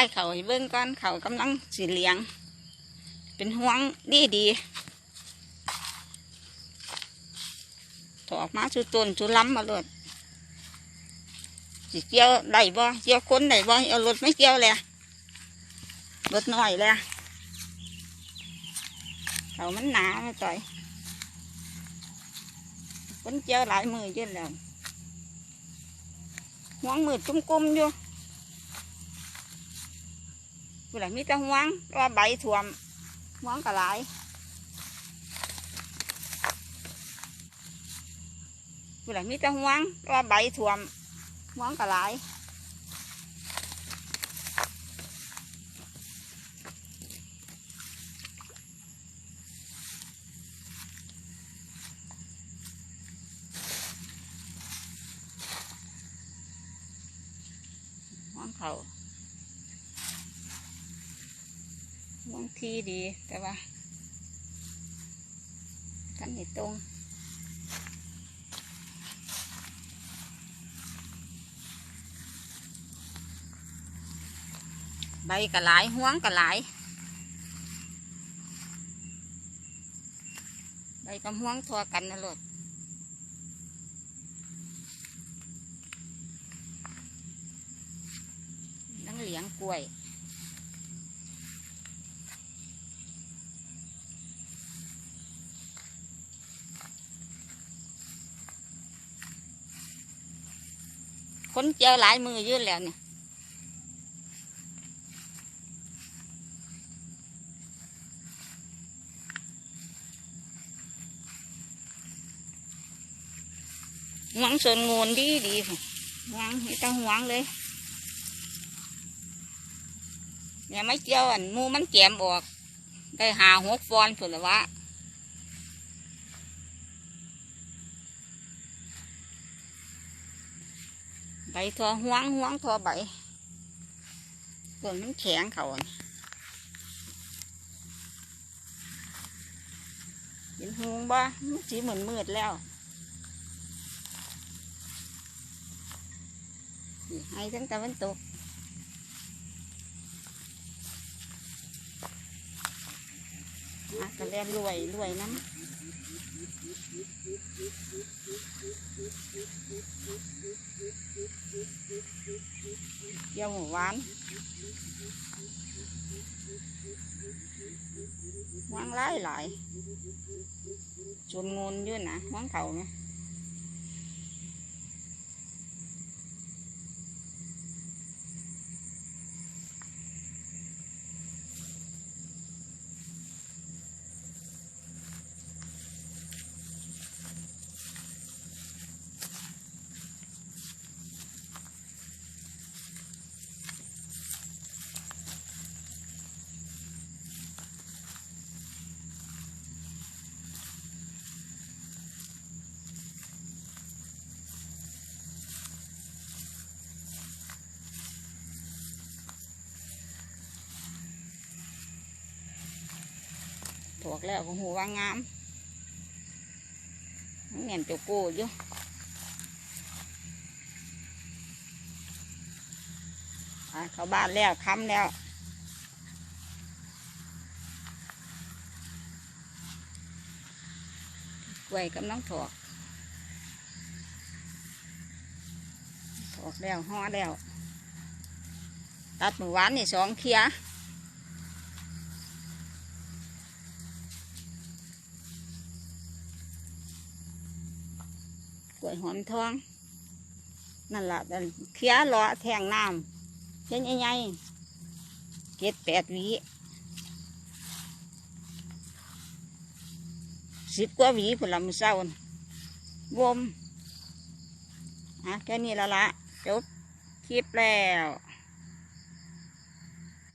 ายเขาให้เบิ่งก่อนเขากำลังสีเหลียง เป็นห่วงดีดีถอกมาสุต้นสุล้ำมาเลยสิเกี่ยวได้บ่เกี่ยวคนได้บ่เอารถไม่เกี่ยวเลยรถน้อยเลยเขามันหนามาต่อยคนเกี่ยวหลายมือเยอะแล้วห่วงมือจุ่มกุมอยู่ เวลามีแต่ห่วงว่าใบถ่วมห่วงก็หลายเวลามีแต่ห่วงว่าใบถ่วมห่วงก็หลายห่วงเขาห่ว งที่ดีแต่ว่าท่านนี่ตรงใบก็หลายห่วงก็หลายใบกับห่วงทัวกันนะลูกนั่งเหลียงกล้วย คนเจอหลายมือยืดแล้วเนี่ยหวังส่วนงูนดีดีค่ะหวังให้ต้องหวังเลยเนี่ยไม่เจียวอันมูมันแกมออก ได้หาหกฟอนผุนละวะ ใบทอหวงหวงทอใบต้นมันแข็งเขาเห็นหงบ่มันสีเหมือนมืดแล้วนี่ให้ทั้งตะวันตกอะก็เรียนรวยรวยน้ำ เยี่ยวหมูหวานวางไล่หลายจนงนยื่นนะวางเข่าไหม ถูกแล้วของหูว่างงามมันเหม็นตัวกูอยู่เขาบ้านแล้วค้ำแล้วกล้วยกำลังถอกถอกแล้วห่อแล้ว ตัดมือหวานนี่สองเคีย กล้วยหอมทอง นั่นละเคี้ยหลาะแทงน้ำเช่นใหญ่ๆเก็ดแปดวีสิบกว่าวีผลลำเศร้าน่ะวมอะแค่นี้ละละจบคลิปแล้ว